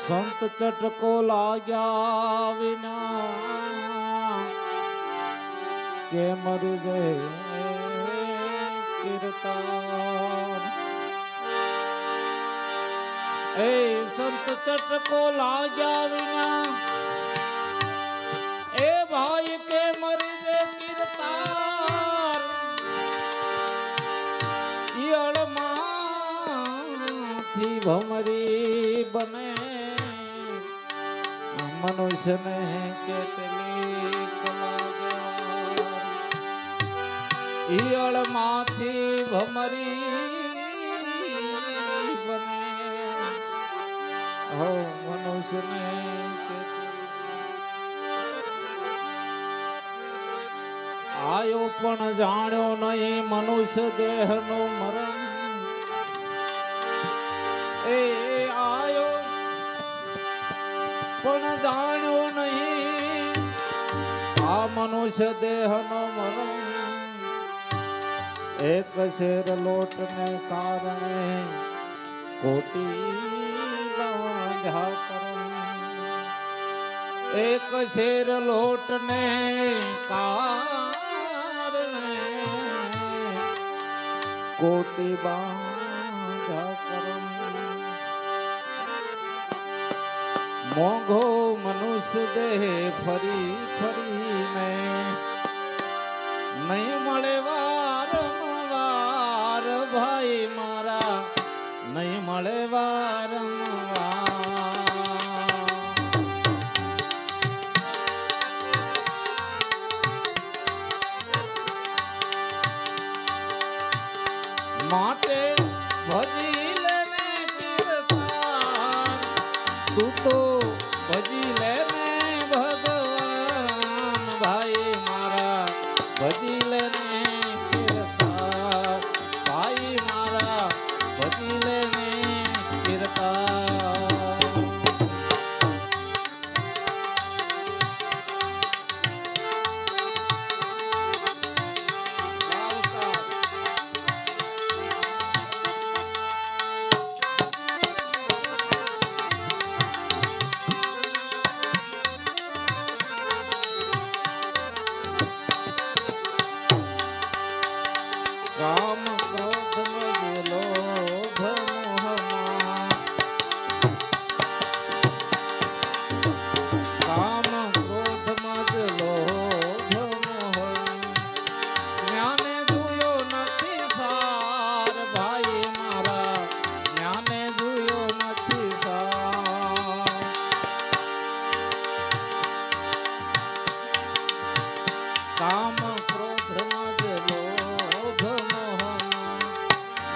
સંત ચટકો લાગ્યા વિના કે મરી ગયે કીર્તન એ સંત ચટકો લાગ્યા વિના. એ ભાઈ કે મરી જે કીર્તાર ઈયળમાંથી ભમરી બને. મનુષ્યને કેટલી કલા ઈયળમાંથી ભમરી હો મનુષ્યને આયો પણ જાણ્યો નહીં મનુષ્ય દેહનું મરણ. એ આયો પણ જાણ્યો નહીં આ મનુષ્ય દેહનો મરણ. એક શેર લોટને કારણે કોટી બાંધ્યા કરમ એક શેર લોટને કારણે કોટી બાંધા કરમ મોંઘો મનુષ્ય દેહ ફરી ફરીને નહીં મળે વારંવાર ભાઈ મારા. નહીં મળે વારંવાર તું તો ભજી લેને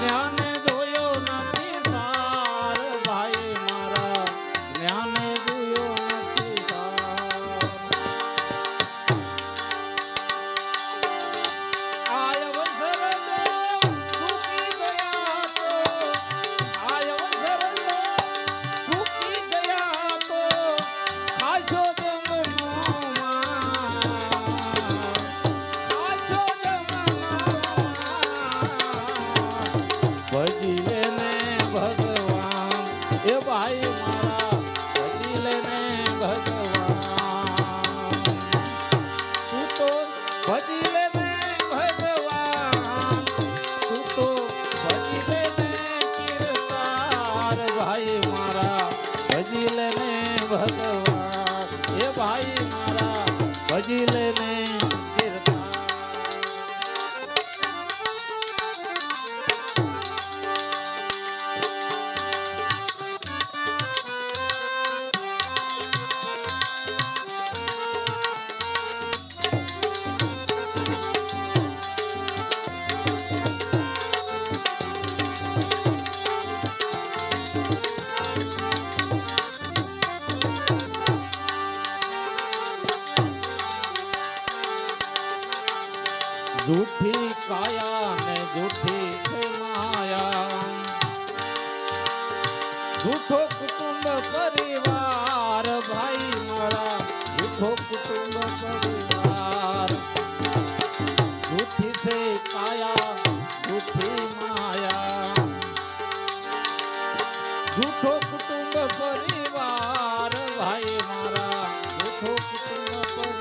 કામ જૂઠો કુટુંબ પરિવાર ભાઈ મારા જૂઠો કુટુંબ પરિવાર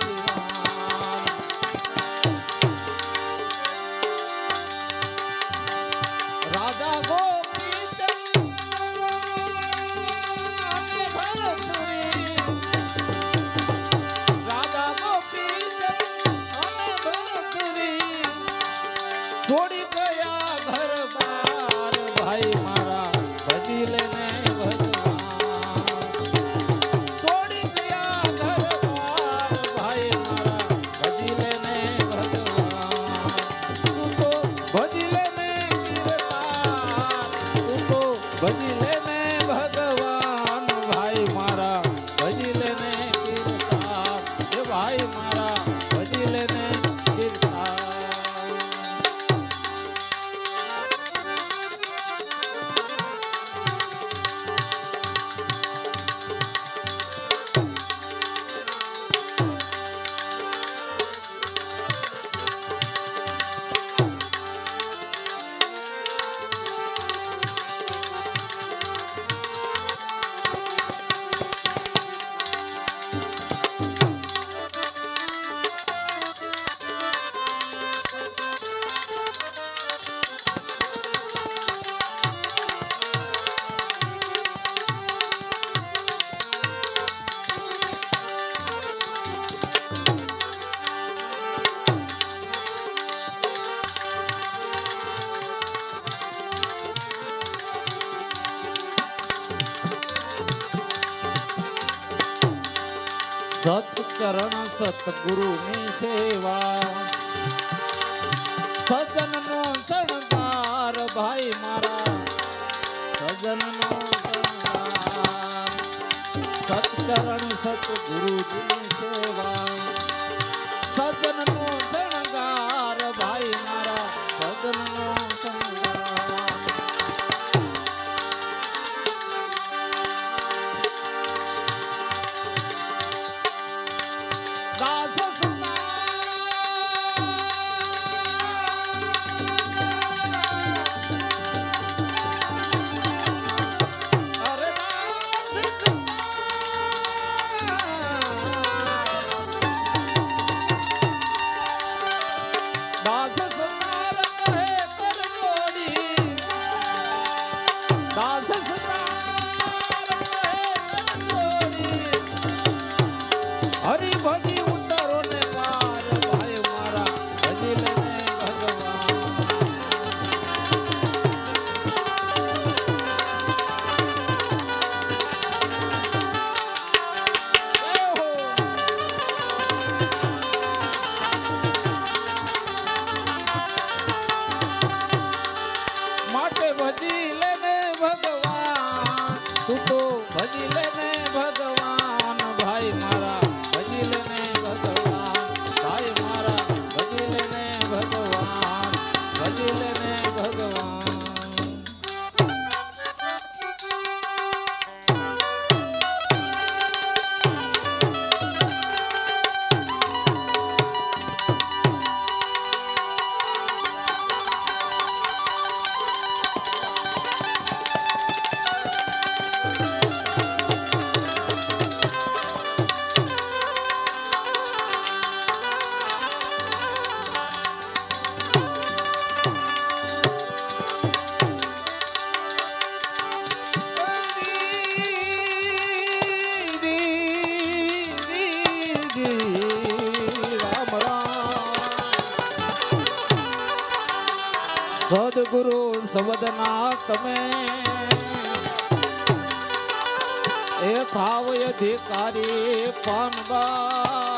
સતચરણ સતગુરુની સેવા. સજનનો શણગાર ભાઈ મારા. સજનનો શણગાર. સતચરણ સતગુરુની સેવા. સજનનો શણગાર ભાઈ મારા. સજનનો કી રામ રામ સદગુરુ સવદના તમે. એ ભાવ અધિકારી પાનબા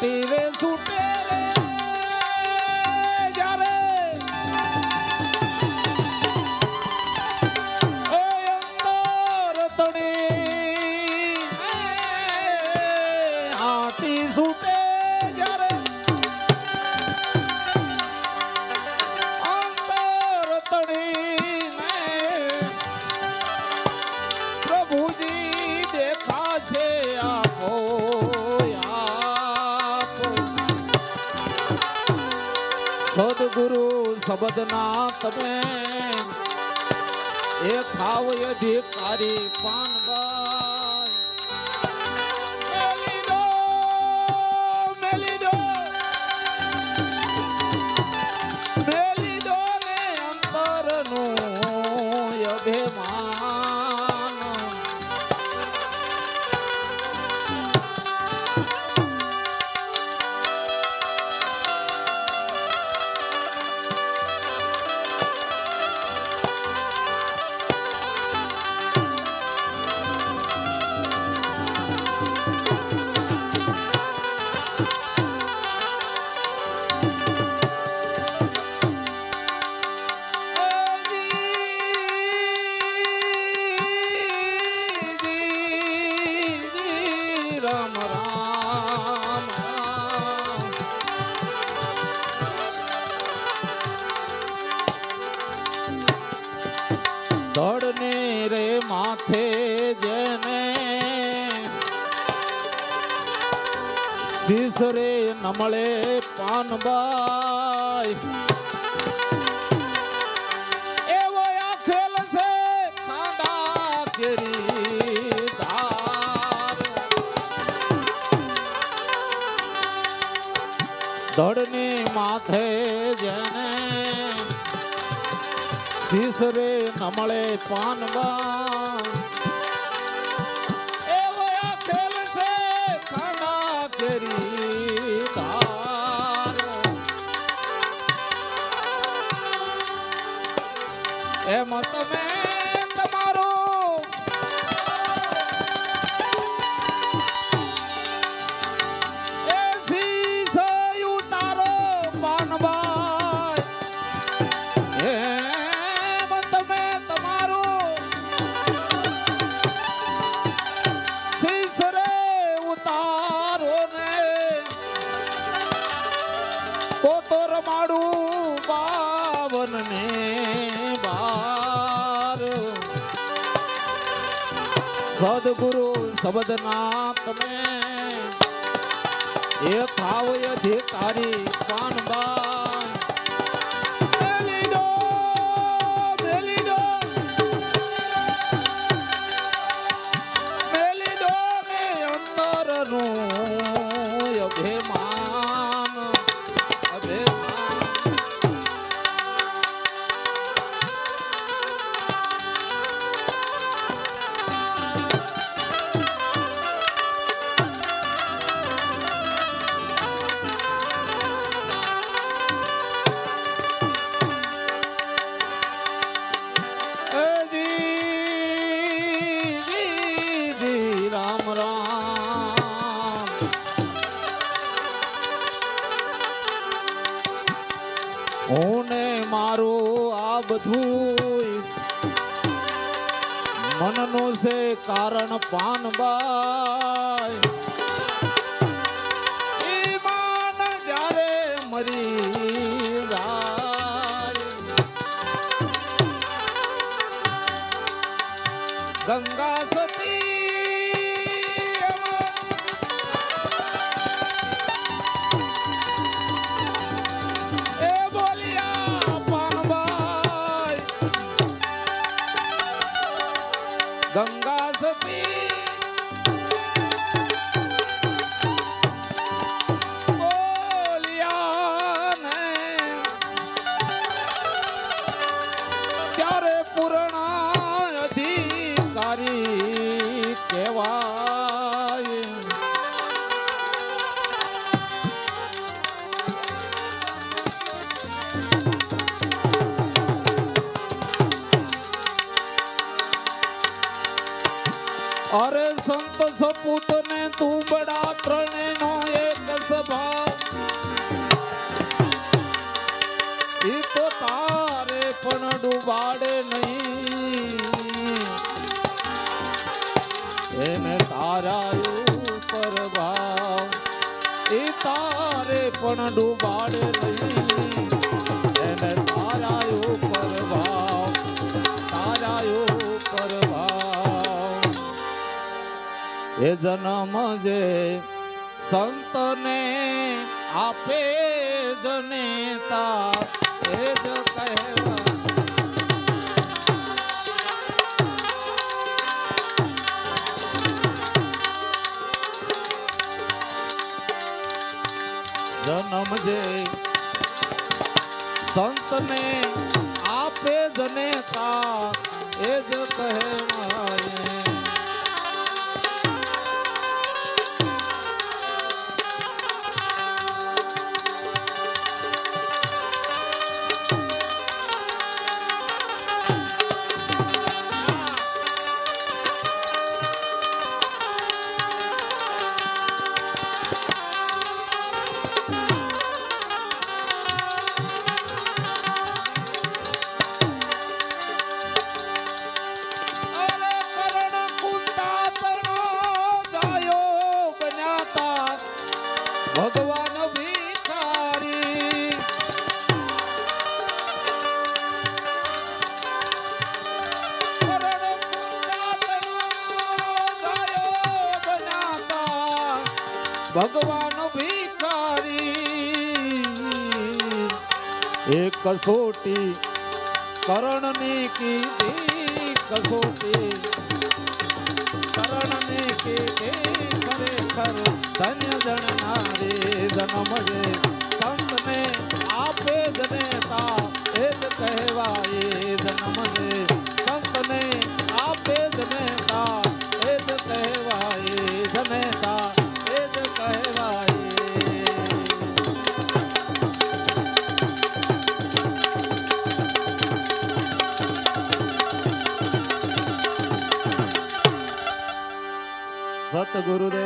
vive en su piel. સદગુરુ શબ્દના તમે એ ખાવ અધિકારી પાન શીસરે નમળે પાનબાઈ એવો આ ખેલ છે ખાડા કેરી ધડની માથે જેને શીસરે નમળે પાનબાઈ તમે સદગુરુ શબ્દના તમે એ થાવ અધિકારી પાનબાન ಪುರಾಣ તારે પણ ડૂબાડે નહીં એને તારા ઉપર ભાવ તારા ઉપર ભાવ એ જન્મ જે સંતને આપે જનેતા સંતને આપે જનેતા એ જ કહેવાય કસોટી, કરણની કીધી કસોટી. કરણની કીધી ખરેખર ધન્ય જણનારે જન્મ જે, સંતને આપે જનેતા એ જ કહેવાય. গুরুদেব